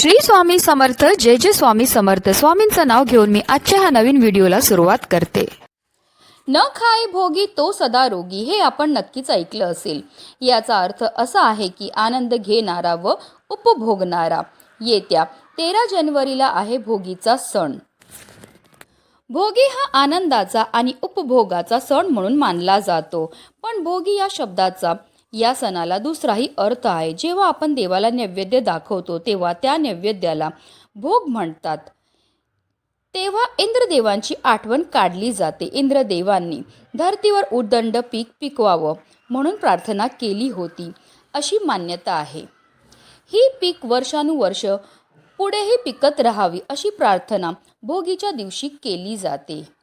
श्री स्वामी समर्थ जय जय स्वामी समर्थ. स्वामींचं नाव घेऊन मी आजच्या ह्या नवीन व्हिडिओला सुरुवात करते. न खाई भोगी तो सदा रोगी हे आपण नक्कीच ऐकलं असेल. याचा अर्थ असा आहे की आनंद घेणारा व उपभोगणारा. येत्या तेरा जानेवारीला आहे भोगीचा सण. भोगी हा आनंदाचा आणि उपभोगाचा सण म्हणून मानला जातो. पण भोगी या शब्दाचा या सणाला दुसराही अर्थ आहे. जेव्हा आपण देवाला नैवेद्य दाखवतो तेव्हा त्या नैवेद्याला भोग म्हणतात. तेव्हा इंद्रदेवांची आठवण काढली जाते. इंद्रदेवांनी धरतीवर उदंड पीक पिकवावं म्हणून प्रार्थना केली होती. अशी मान्यता आहे. ही पीक वर्षानुवर्ष पुढेही पिकत राहावी अशी प्रार्थना भोगीच्या दिवशी केली जाते.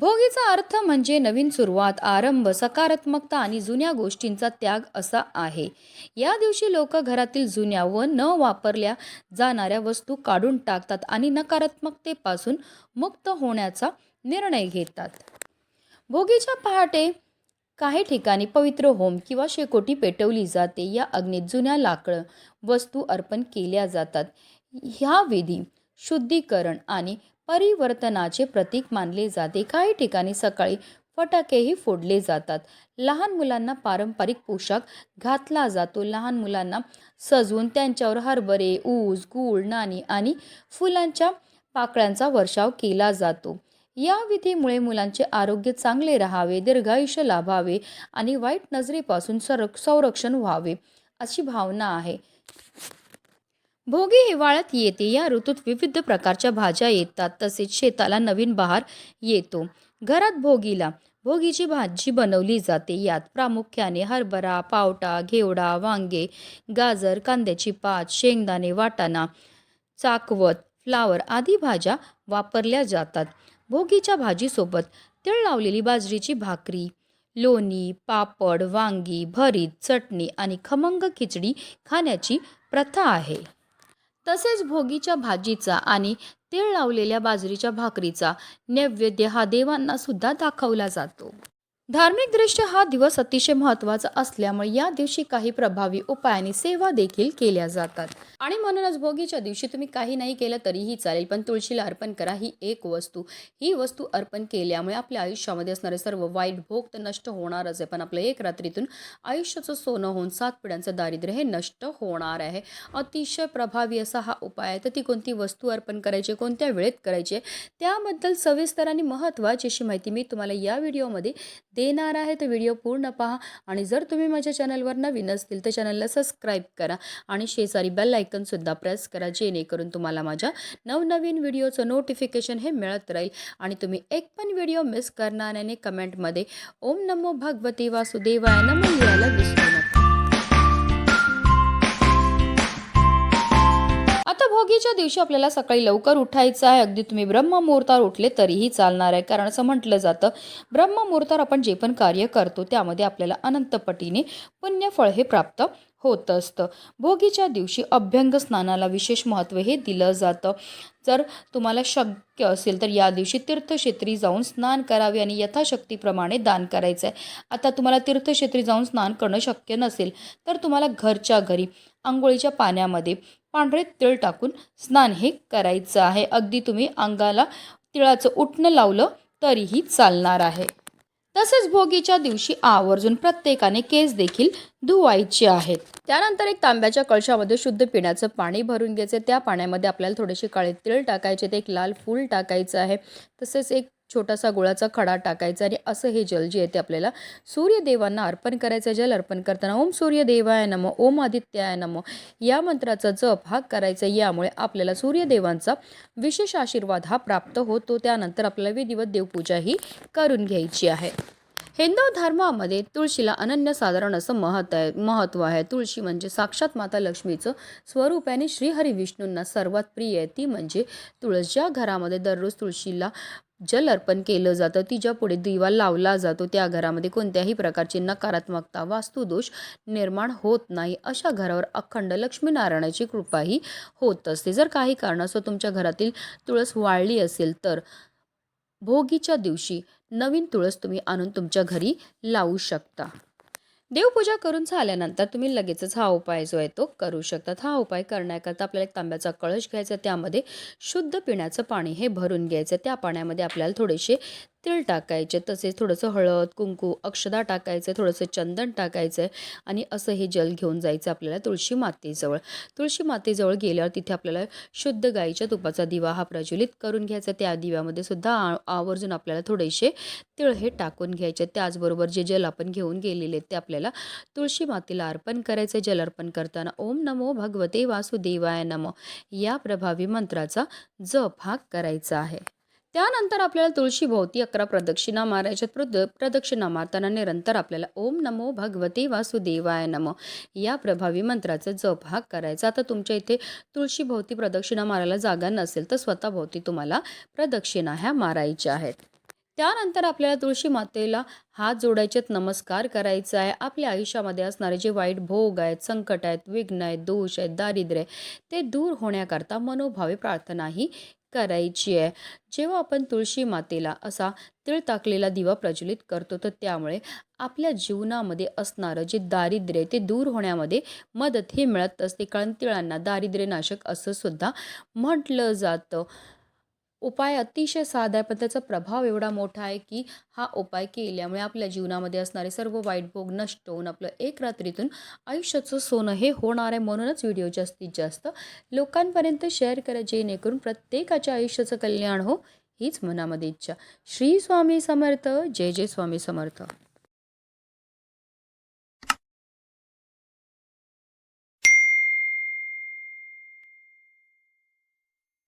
भोगीचा अर्थ म्हणजे नवीन सुरुवात आरंभ सकारात्मकता आणि जुन्या गोष्टींचा त्याग असा आहे. या दिवशी लोक घरातील जुन्या व न वापरल्या जाणाऱ्या वस्तू काढून टाकतात आणि नकारात्मकतेपासून मुक्त होण्याचा निर्णय घेतात. भोगीच्या पहाटे काही ठिकाणी पवित्र होम किंवा शेकोटी पेटवली जाते. या अग्नीत जुन्या लाकडं वस्तू अर्पण केल्या जातात. ह्या विधी शुद्धीकरण आणि परिवर्तनाचे प्रतीक मानले जाते. काही ठिकाणी सकाळी फटाकेही फोडले जातात. लहान मुलांना पारंपरिक पोशाख घातला जातो. लहान मुलांना सजवून त्यांच्यावर हरभरे ऊस गूळ नाणी आणि फुलांच्या पाकळ्यांचा वर्षाव केला जातो. या विधीमुळे मुलांचे आरोग्य चांगले राहावे दीर्घायुष्य लाभावे आणि वाईट नजरेपासून संरक्षण व्हावे अशी भावना आहे. भोगी हिवाळ्यात येते. या ऋतूत विविध प्रकारच्या भाज्या येतात. तसेच शेताला नवीन बहार येतो. घरात भोगीला भोगीची भाजी बनवली जाते. यात प्रामुख्याने हरभरा पावटा घेवडा वांगे गाजर कांद्याची पात शेंगदाणे वाटाणा चाकवत फ्लावर आदी भाज्या वापरल्या जातात. भोगीच्या भाजीसोबत तिळ लावलेली बाजरीची भाकरी लोणी पापड वांगी भरीत चटणी आणि खमंग खिचडी खाण्याची प्रथा आहे. तसेच भोगीच्या भाजीचा आणि तीळ लावलेल्या बाजरीच्या भाकरीचा नैवेद्य हा देवांना सुद्धा दाखवला जातो. धार्मिकदृष्ट्या हा दिवस अतिशय महत्त्वाचा असल्यामुळे या दिवशी काही प्रभावी उपाय आणि सेवा देखील केल्या जातात. आणि म्हणूनच भोगीच्या दिवशी तुम्ही काही नाही केलं तरीही चालेल पण तुळशीला अर्पण करा ही एक वस्तू. ही वस्तू अर्पण केल्यामुळे आपल्या आयुष्यामध्ये असणारे सर्व वाईट भोग तर नष्ट होणारच आहे पण आपलं एक रात्रीतून आयुष्याचं सोनं होऊन सात पिढ्यांचं दारिद्र्य हे नष्ट होणार आहे. अतिशय प्रभावी असा हा उपाय आहे. तर ती कोणती वस्तू अर्पण करायची कोणत्या वेळेत करायची त्याबद्दल सविस्तर आणि महत्त्वाची अशी माहिती मी तुम्हाला या व्हिडिओमध्ये देणार आहे तर व्हिडिओ पूर्ण पहा. आणि जर तुम्ही माझ्या चॅनलवर नवीन असतील तर चॅनलला सबस्क्राईब करा आणि शेजारी बेल आयकनसुद्धा प्रेस करा जेणेकरून तुम्हाला माझ्या नवनवीन व्हिडिओचं नोटिफिकेशन हे मिळत राहील. आणि तुम्ही एक पण व्हिडिओ मिस करणार नाही कमेंटमध्ये ओम नमो भगवती वासुदेवाय नमो लिहायला विसरू नका दिवशी आपल्याला सकाळी लवकर उठायचं आहे. अगदी तुम्ही ब्रह्ममुहूर्तावर उठले तरीही चालणार आहे. कारण असं म्हटलं जातं ब्रह्ममुहूर्तावर आपण जे पण कार्य करतो त्यामध्ये आपल्याला अनंतपटीने पुण्यफळ हे प्राप्त होत असतं. भोगीच्या दिवशी अभ्यंग स्नानाला विशेष महत्त्व हे दिलं जातं. जर तुम्हाला शक्य असेल तर या दिवशी तीर्थक्षेत्री जाऊन स्नान करावे आणि यथाशक्तीप्रमाणे दान करायचं आहे. आता तुम्हाला तीर्थक्षेत्री जाऊन स्नान करणं शक्य नसेल तर तुम्हाला घरच्या घरी आंघोळीच्या पाण्यामध्ये पांढरे तिळ टाकून स्नान हे करायचं आहे. अगदी तुम्ही अंगाला तिळाचं उठणं लावलं तरीही चालणार आहे. तसेच भोगीच्या दिवशी आवर्जून प्रत्येकाने केस देखील धुवायचे आहेत. त्यानंतर एक तांब्याच्या कळशामध्ये शुद्ध पिण्याचं पाणी भरून घ्यायचं त्या पाण्यामध्ये आपल्याला थोडेसे काळे तिळ टाकायचे ते एक लाल फूल टाकायचं आहे. तसेच एक छोटासा गुळाचा खडा टाकायचा आणि असं हे जल जे आहे ते आपल्याला सूर्यदेवांना अर्पण करायचं जल अर्पण करताना ओम सूर्यदेवाय नम ओम आदित्याय नम या मंत्राचा जप हा करायचा यामुळे आपल्याला सूर्यदेवांचा विशेष आशीर्वाद हा प्राप्त होतो. त्यानंतर आपल्याला विधिवत देवपूजा ही करून घ्यायची आहे. हिंदू धर्मामध्ये तुळशीला अनन्यसाधारण असं महत्त्व आहे महत्त्व आहे. तुळशी म्हणजे साक्षात माता लक्ष्मीचं स्वरूप आहे आणि श्रीहरी विष्णूंना सर्वात प्रिय आहे. ती म्हणजे तुळस. ज्या घरामध्ये दररोज तुळशीला जल अर्पण केलं जातं तिच्यापुढे दिवा लावला जातो. त्या घरामध्ये कोणत्याही प्रकारची नकारात्मकता वास्तुदोष निर्माण होत नाही. अशा घरावर अखंड लक्ष्मीनारायणाची कृपाही होत असते. जर काही कारणास्तव तुमच्या घरातील तुळस वाळली असेल तर भोगीच्या दिवशी नवीन तुळस तुम्ही आणून तुमच्या घरी लावू शकता. देवपूजा करून झाल्यानंतर तुम्ही लगेचच हा उपाय जो आहे तो करू शकतात हा उपाय करण्याकरता आपल्याला एक तांब्याचा कळश घ्यायचा त्यामध्ये शुद्ध पिण्याचं पाणी हे भरून घ्यायचं त्या पाण्यामध्ये आपल्याला थोडेसे तिळ टाकायचे तसेच थोडंसं हळद कुंकू अक्षदा टाकायचं थोडंसं चंदन टाकायचं आहे आणि असं हे जल घेऊन जायचं आपल्याला तुळशी मातेजवळ. तुळशी मातेजवळ गेल्यावर तिथे आपल्याला शुद्ध गाईच्या तुपाचा दिवा हा प्रज्वलित करून घ्यायचा. त्या दिव्यामध्ये सुद्धा आ- आवर्जून आपल्याला थोडेसे तिळ हे टाकून घ्यायचे. त्याचबरोबर जे जल आपण घेऊन गेलेले ते आपल्याला तुळशी मातेला अर्पण करायचं जल अर्पण करताना ओम नमो भगवते वासुदेवाय नमो या प्रभावी मंत्राचा जप हा करायचा आहे. त्यानंतर आपल्याला तुळशीभोवती अकरा प्रदक्षिणा मारायच्या प्रद प्रदक्षिणा मारताना निरंतर आपल्याला ओम नमो भगवते वासुदेवाय नमो या प्रभावी मंत्राचा जप हा करायचा. आता तुमच्या इथे तुळशीभोवती प्रदक्षिणा मारायला जागा नसेल तर स्वतःभोवती तुम्हाला प्रदक्षिणा ह्या मारायच्या आहेत. त्यानंतर आपल्याला तुळशी मातेला हात जोडायचेत नमस्कार करायचा आहे. आपल्या आयुष्यामध्ये असणारे जे वाईट भोग आहेत संकट आहेत विघ्न आहेत दोष आहेत दारिद्र्य आहे ते दूर होण्याकरता मनोभावे प्रार्थनाही करायची आहे. जेव्हा आपण तुळशी मातेला असा तिळ टाकलेला दिवा प्रज्वलित करतो तर त्यामुळे आपल्या जीवनामध्ये असणारं जे दारिद्र्य आहे ते दूर होण्यामध्ये मदत हे मिळत असते. कारण तिळांना दारिद्र्यनाशक असं सुद्धा म्हटलं जातं. उपाय अतिशय साधा आहे पण त्याचा प्रभाव एवढा मोठा आहे की हा उपाय केल्यामुळे आपल्या जीवनामध्ये असणारे सर्व वाईट भोग नष्ट होऊन आपलं एक रात्रीतून आयुष्याचं सोनं हे होणार आहे म्हणूनच व्हिडिओ जास्तीत जास्त लोकांपर्यंत शेअर करा जेणेकरून प्रत्येकाच्या आयुष्याचं कल्याण हो हीच मनामध्ये इच्छा. श्री स्वामी समर्थ जय जय स्वामी समर्थ.